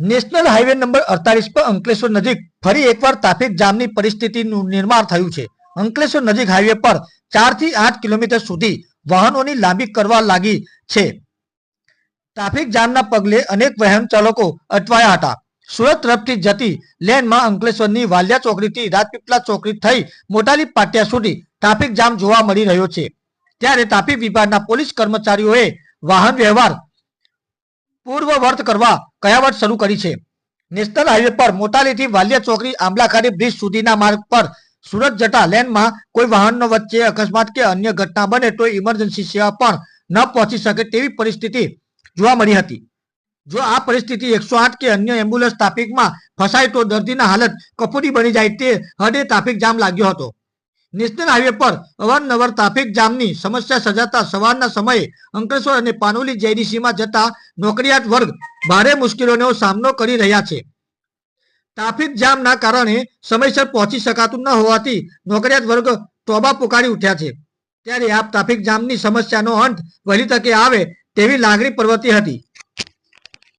National highway number અડતાલીસ પર અંકલેશ્વર નજીક ફરી એકવાર ટ્રાફિક જામની પરિસ્થિતિનું નિર્માણ થયું છે. અંકલેશ્વર નજીક હાઈવે પર ચારથી આઠ કિલોમીટર સુધી વાહનોની લાંબી કરવા લાગી છે. ટ્રાફિક જામના પગલે અનેક વાહન ચાલકો અટવાયા હતા. સુરત તરફથી જતી લેનમાં અંકલેશ્વરની વાલિયા ચોકડીથી રાજપીપળા ચોકડી થઈ મોટાલી પાટિયા સુધી ટ્રાફિક જામ જોવા મળી રહ્યો છે. ત્યારે ટ્રાફિક વિભાગના પોલીસ કર્મચારીઓએ વાહન વ્યવહાર પૂર્વવર્ત કરવા કયાવટ શરૂ કરી છે? નેશનલ હાઈવે પર મોટાલીથી વાલિયા ચોકડી આંબલાખાડી બ્રિજ સુધીના માર્ગ પર સુરત જતા લેનમાં કોઈ વાહનનો વચ્ચે અકસ્માત કે અન્ય ઘટના બને તો ઇમરજન્સી સેવા પણ ન પહોંચી શકે તેવી પરિસ્થિતિ જોવા મળી હતી. જો આ પરિસ્થિતિ એકસો આઠ કે અન્ય એમ્બ્યુલન્સ ટ્રાફિકમાં ફસાય તો દર્દીના હાલત કફોડી બની જાય તે હદે ટ્રાફિક જામ લાગ્યો હતો. નેશનલ હાઈવે પર અવારનવાર ટ્રાફિક જામની સમસ્યા સર્જાતા સવારના સમયે અંકલેશ્વર અને પાનોલી જેડીસીમાં જતા નોકરિયાત વર્ગ ભારે મુશ્કેલીઓનો સામનો કરી રહ્યા છે. ટ્રાફિક જામના કારણે સમયસર પહોંચી શકાતું ન હોવાથી નોકરિયાત વર્ગ તોબા પુકારી ઉઠ્યા છે. ત્યારે આ ટ્રાફિક જામની સમસ્યાનો અંત વહેલી તકે આવે તેવી લાગણી પ્રવર્તી હતી.